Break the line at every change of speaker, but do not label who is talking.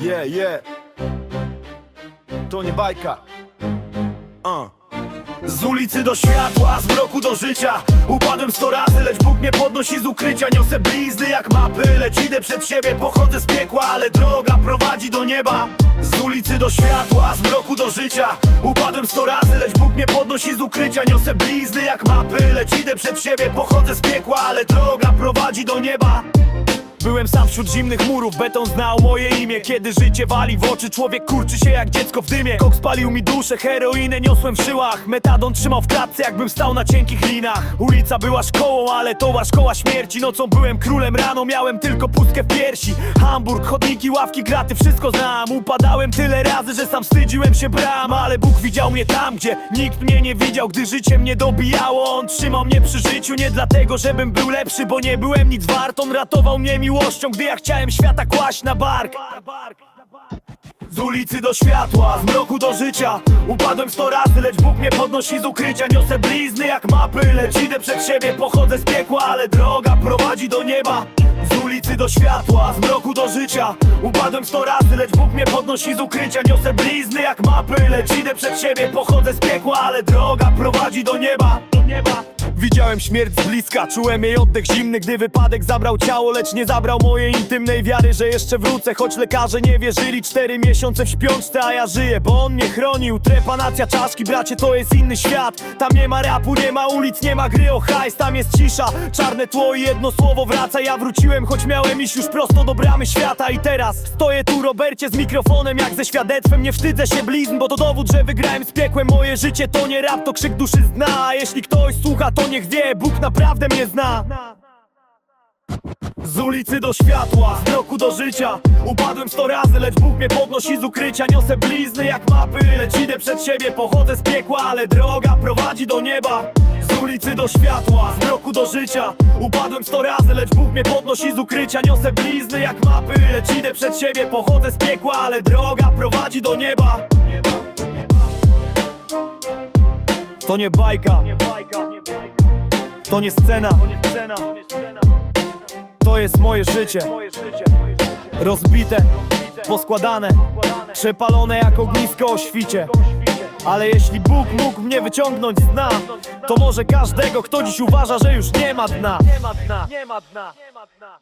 Yeah, yeah. To nie bajka. Uh. Z ulicy do światła, z mroku do życia Upadłem sto razy, lecz Bóg mnie podnosi z ukrycia Niosę blizny jak mapy, lecz idę przed siebie Pochodzę z piekła, ale droga prowadzi do nieba Z ulicy do światła, z mroku do życia Upadłem sto razy, lecz Bóg mnie podnosi z ukrycia Niosę blizny jak mapy, lecz idę przed siebie Pochodzę z piekła, ale droga prowadzi do nieba Byłem sam wśród zimnych murów, beton znał moje imię. Kiedy życie wali w oczy, człowiek kurczy się jak dziecko w dymie. Kok spalił mi duszę, heroinę niosłem w żyłach Metadon trzymał w klatce, jakbym stał na cienkich linach. Ulica była szkołą, ale to była szkoła śmierci. Nocą byłem królem, rano miałem tylko pustkę w piersi. Hamburg, chodniki, ławki, graty, wszystko znam. Upadałem tyle razy, że sam wstydziłem się bram. Ale Bóg widział mnie tam, gdzie nikt mnie nie widział. Gdy życie mnie dobijało, On trzymał mnie przy życiu. Nie dlatego, żebym był lepszy, bo nie byłem nic wart On ratował mnie miłością, gdy ja chciałem świata kłaść na bark. Z ulicy do światła, z mroku do życia. Upadłem sto razy, lecz Bóg mnie podnosi z ukrycia. Niosę blizny jak mapy, lecz idę przed siebie. Pochodzę z piekła, ale droga prowadzi do nieba. Z ulicy do światła, z mroku do życia. Upadłem sto razy, lecz Bóg mnie podnosi z ukrycia. Niosę blizny jak mapy, lecz idę przed siebie. Pochodzę z piekła, ale droga prowadzi do nieba Do nieba Widziałem śmierć z bliska, czułem jej oddech zimny Gdy wypadek zabrał ciało, lecz nie zabrał mojej intymnej wiary Że jeszcze wrócę, choć lekarze nie wierzyli. Cztery miesiące w śpiączce, a ja żyję, bo on mnie chronił. Trepanacja czaszki, bracie, to jest inny świat. Tam nie ma rapu, nie ma ulic, nie ma gry o hajs Tam jest cisza, czarne tło i jedno słowo wraca Ja wróciłem, choć miałem iść już prosto do bramy świata. I teraz stoję tu, Robercie, z mikrofonem Jak ze świadectwem, nie wstydzę się blizn Bo to dowód, że wygrałem z piekłem. Moje życie to nie rap, to krzyk duszy z dna A jeśli ktoś słucha, to niech wie, Bóg naprawdę mnie zna. Z ulicy do światła, z roku do życia. Upadłem sto razy, lecz Bóg mnie podnosi z ukrycia. Niosę blizny jak mapy, lecz idę przed siebie. Pochodzę z piekła, ale droga prowadzi do nieba. Z ulicy do światła, z roku do życia. Upadłem sto razy, lecz Bóg mnie podnosi z ukrycia. Niosę blizny jak mapy, lecz idę przed siebie. Pochodzę z piekła, ale droga prowadzi do nieba. To nie bajka To nie scena. To jest moje życie. Rozbite, poskładane Przepalone jak ognisko o świcie. Ale jeśli Bóg mógł mnie wyciągnąć z dna To może każdego, kto dziś uważa, że już nie ma dna.
Nie ma dna, nie ma dna, nie ma dna.